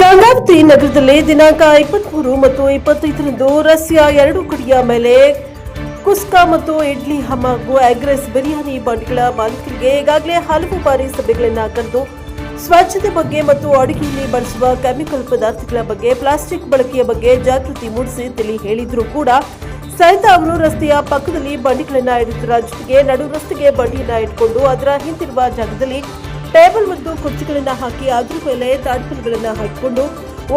ಗಂಗಾವತಿ ನಗರದಲ್ಲಿ ದಿನಾಂಕ ಇಪ್ಪತ್ಮೂರು ಮತ್ತು ಇಪ್ಪತ್ತೈದರಂದು ರಸ್ಯಾ ಎರಡು ಕಡೆಯ ಮೇಲೆ ಕುಸ್ಕಾ ಮತ್ತು ಇಡ್ಲಿ ಹಾಗೂ ಎಗ್ರೆಸ್ ಬಿರಿಯಾನಿ ಬಂಡಿಗಳ ಮಾಲೀಕರಿಗೆ ಈಗಾಗಲೇ ಹಲವು ಬಾರಿ ಸಭೆಗಳನ್ನು ಕರೆದು ಸ್ವಚ್ಛತೆ ಬಗ್ಗೆ ಮತ್ತು ಅಡುಗೆಯಲ್ಲಿ ಬಳಸುವ ಕೆಮಿಕಲ್ ಪದಾರ್ಥಗಳ ಬಗ್ಗೆ, ಪ್ಲಾಸ್ಟಿಕ್ ಬಳಕೆಯ ಬಗ್ಗೆ ಜಾಗೃತಿ ಮೂಡಿಸಿ ತಿಳಿ ಹೇಳಿದ್ರು ಕೂಡ. ಸಹಿತ ಅವರು ರಸ್ತೆಯ ಪಕ್ಕದಲ್ಲಿ ಬಂಡಿಗಳನ್ನು ಇಡುವುದರ ಜೊತೆಗೆ ನಡು ರಸ್ತೆಗೆ ಬಂಡಿಯನ್ನು ಇಟ್ಕೊಂಡು ಅದರ ಹಿಂದಿರುವ ಜಾಗದಲ್ಲಿ ಟೇಬಲ್ ಮತ್ತು ಕುರ್ಚಿಗಳನ್ನ ಹಾಕಿ ಅದ್ರ ಮೇಲೆ ತಾಡ್ಪಲ್ಗಳನ್ನ ಹಾಕಿಕೊಂಡು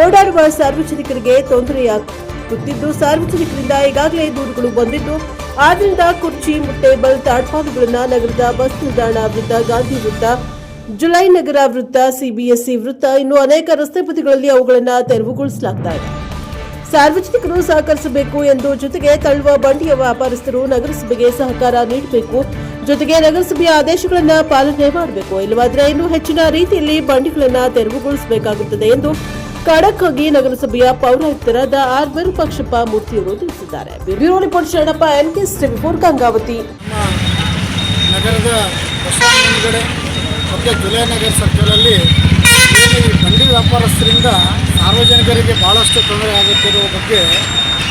ಓಡಾಡುವ ಸಾರ್ವಜನಿಕರಿಗೆ ತೊಂದರೆಯಾಗುತ್ತಿದ್ದು, ಸಾರ್ವಜನಿಕರಿಂದ ಈಗಾಗಲೇ ದೂರುಗಳು ಬಂದಿದ್ದು ಆದ್ದರಿಂದ ಕುರ್ಚಿ ಟೇಬಲ್ ತಾಡ್ಪಾಲುಗಳನ್ನ ನಗರದ ಬಸ್ ನಿಲ್ದಾಣ ವೃತ್ತ, ಗಾಂಧಿ ವೃತ್ತ, ಜುಲೈ ನಗರ ವೃತ್ತ ಸಿಬಿಎಸ್ಇ ವೃತ್ತ, ಇನ್ನು ಅನೇಕ ರಸ್ತೆ ಬದಿಗಳಲ್ಲಿ ಅವುಗಳನ್ನು ತೆರವುಗೊಳಿಸಲಾಗ್ತಾ ಇದೆ. ಸಾರ್ವಜನಿಕರು ಸಹಕರಿಸಬೇಕು ಎಂದು ಜೊತೆಗೆ ತಳ್ಳುವ ಬಂಡಿಯ ವ್ಯಾಪಾರಸ್ಥರು ನಗರಸಭೆಗೆ ಸಹಕಾರ ನೀಡಬೇಕು. ಜೊತೆಗೆ ನಗರಸಭೆಯ ಆದೇಶಗಳನ್ನ ಪಾಲನೆ ಮಾಡಬೇಕು. ಇಲ್ಲವಾದ್ರೆ ಇನ್ನೂ ಹೆಚ್ಚಿನ ರೀತಿಯಲ್ಲಿ ಬಂಡಿಗಳನ್ನ ತೆರವುಗೊಳಿಸಬೇಕಾಗುತ್ತದೆ ಎಂದು ಖಡಕ್ ಆಗಿ ನಗರಸಭೆಯ ಪೌರಾಯುಕ್ತರಾದ ಆರ್ ವಿರೂಪಾಕ್ಷಪ್ಪ ಮೂರ್ತಿಯವರು ತಿಳಿಸಿದ್ದಾರೆ. Bureau report Sharanappa N K four Gangavati. ನಗರದ ಮತ್ತು ಏನು ಈ ಬಂಡಿ ವ್ಯಾಪಾರಸ್ಥರಿಂದ ಸಾರ್ವಜನಿಕರಿಗೆ ಭಾಳಷ್ಟು ತೊಂದರೆ ಆಗುತ್ತಿರುವ ಬಗ್ಗೆ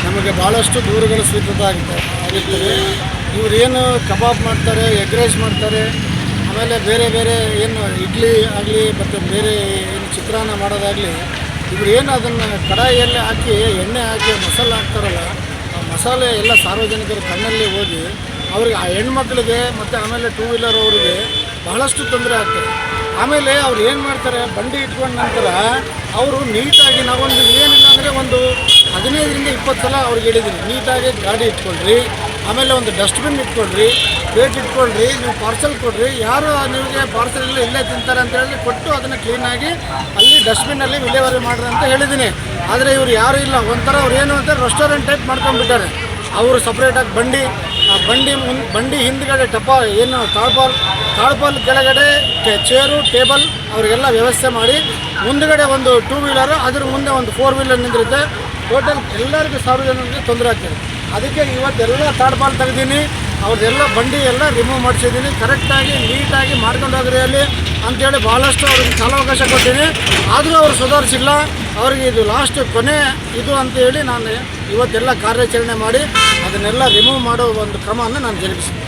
ನಮಗೆ ಭಾಳಷ್ಟು ದೂರುಗಳು ಸ್ವೀಕೃತ ಆಗುತ್ತೆ ಇವರು ಏನು ಕಬಾಬ್ ಮಾಡ್ತಾರೆ ಎಗ್ ರೈಸ್ ಮಾಡ್ತಾರೆ, ಆಮೇಲೆ ಬೇರೆ ಬೇರೆ ಏನು ಇಡ್ಲಿ ಆಗಲಿ ಮತ್ತು ಬೇರೆ ಏನು ಚಿತ್ರಾನ್ನ ಮಾಡೋದಾಗಲಿ ಇವರು ಏನು ಅದನ್ನು ಕಡಾಯಿಯಲ್ಲಿ ಹಾಕಿ ಎಣ್ಣೆ ಹಾಕಿ ಮಸಾಲೆ ಹಾಕ್ತಾರಲ್ಲ, ಆ ಮಸಾಲೆ ಎಲ್ಲ ಸಾರ್ವಜನಿಕರ ಕಣ್ಣಲ್ಲಿ ಹೋಗಿ ಅವ್ರಿಗೆ ಆ ಹೆಣ್ಮಕ್ಳಿಗೆ ಮತ್ತು ಆಮೇಲೆ ಟೂ ವೀಲರ್ ಅವರಿಗೆ ಬಹಳಷ್ಟು ತೊಂದರೆ ಆಗ್ತದೆ. ಆಮೇಲೆ ಅವ್ರು ಏನು ಮಾಡ್ತಾರೆ? ಬಂಡಿ ಇಟ್ಕೊಂಡ ನಂತರ ಅವರು ನೀಟಾಗಿ ನಾವೊಂದು ಏನಿಲ್ಲ ಅಂದರೆ ಒಂದು ಹದಿನೈದರಿಂದ ಇಪ್ಪತ್ತು ಸಲ ಅವ್ರಿಗೆ ಹೇಳಿದ್ದೀನಿ, ನೀಟಾಗಿ ಗಾಡಿ ಇಟ್ಕೊಳ್ರಿ, ಆಮೇಲೆ ಒಂದು ಡಸ್ಟ್ಬಿನ್ ಇಟ್ಕೊಳ್ರಿ ಪ್ಲೇಟ್ ಇಟ್ಕೊಳ್ರಿ, ನೀವು ಪಾರ್ಸೆಲ್ ಕೊಡ್ರಿ, ಯಾರು ನಿಮಗೆ ಪಾರ್ಸಲ್ ಇಲ್ಲ, ಇಲ್ಲೇ ತಿಂತಾರೆ ಅಂತ ಹೇಳಿ ಕೊಟ್ಟು ಅದನ್ನು ಕ್ಲೀನಾಗಿ ಅಲ್ಲಿ ಡಸ್ಟ್ಬಿನ್ನಲ್ಲಿ ವಿಲೇವಾರಿ ಮಾಡ್ರಿ ಅಂತ ಹೇಳಿದ್ದೀನಿ. ಆದರೆ ಇವರು ಯಾರೂ ಇಲ್ಲ, ಒಂಥರ ಅವ್ರು ಏನು ಅಂತ ರೆಸ್ಟೋರೆಂಟ್ ಟೈಪ್ ಮಾಡ್ಕೊಂಡ್ಬಿಟ್ಟಾರೆ. ಅವರು ಸಪ್ರೇಟಾಗಿ ಬಂಡಿ ಆ ಬಂಡಿ ಮುನ್, ಬಂಡಿ ಹಿಂದ್ಗಡೆ ಟಪಾ, ಏನು ತಾಳ್ಪಾಲ್ ತಾಳ್ಪಾಲ್ ಕೆಳಗಡೆ ಚೇರು, ಟೇಬಲ್ ಅವರಿಗೆಲ್ಲ ವ್ಯವಸ್ಥೆ ಮಾಡಿ, ಮುಂದ್ಗಡೆ ಒಂದು ಟೂ ವೀಲರು ಅದ್ರ ಮುಂದೆ ಒಂದು ಫೋರ್ ವೀಲರ್ ನಿಂತಿರುತ್ತೆ. ಟೋಟಲ್ ಎಲ್ಲರಿಗೂ ಸಾರ್ವಜನಿಕರಿಗೆ ತೊಂದರೆ ಆಗ್ತದೆ. ಅದಕ್ಕೆ ಇವತ್ತೆಲ್ಲ ತಾಡ್ಪಾಲ್ ತೆಗ್ದೀನಿ. ಅವ್ರದ್ದೆಲ್ಲ ಬಂಡಿ ಎಲ್ಲ ರಿಮೂವ್ ಮಾಡಿಸಿದ್ದೀನಿ. ಕರೆಕ್ಟಾಗಿ ನೀಟಾಗಿ ಮಾಡ್ಕೊಂಡು ಹೋಗ್ರಿ ಅಲ್ಲಿ ಅಂಥೇಳಿ ಭಾಳಷ್ಟು ಅವ್ರಿಗೆ ಕಾಲಾವಕಾಶ ಕೊಡ್ತೀನಿ ಆದರೂ ಅವರು ಸುಧಾರಿಸಿಲ್ಲ. ಅವ್ರಿಗೆ ಇದು ಲಾಸ್ಟ್ ಕೊನೆ ಇದು ಅಂತ ಹೇಳಿ ನಾನು ಇವತ್ತೆಲ್ಲ ಕಾರ್ಯಾಚರಣೆ ಮಾಡಿ ಅದನ್ನೆಲ್ಲ ರಿಮೂವ್ ಮಾಡೋ ಒಂದು ಕ್ರಮವನ್ನು ನಾನು ಜರುಗಿಸಿದ್ದೀನಿ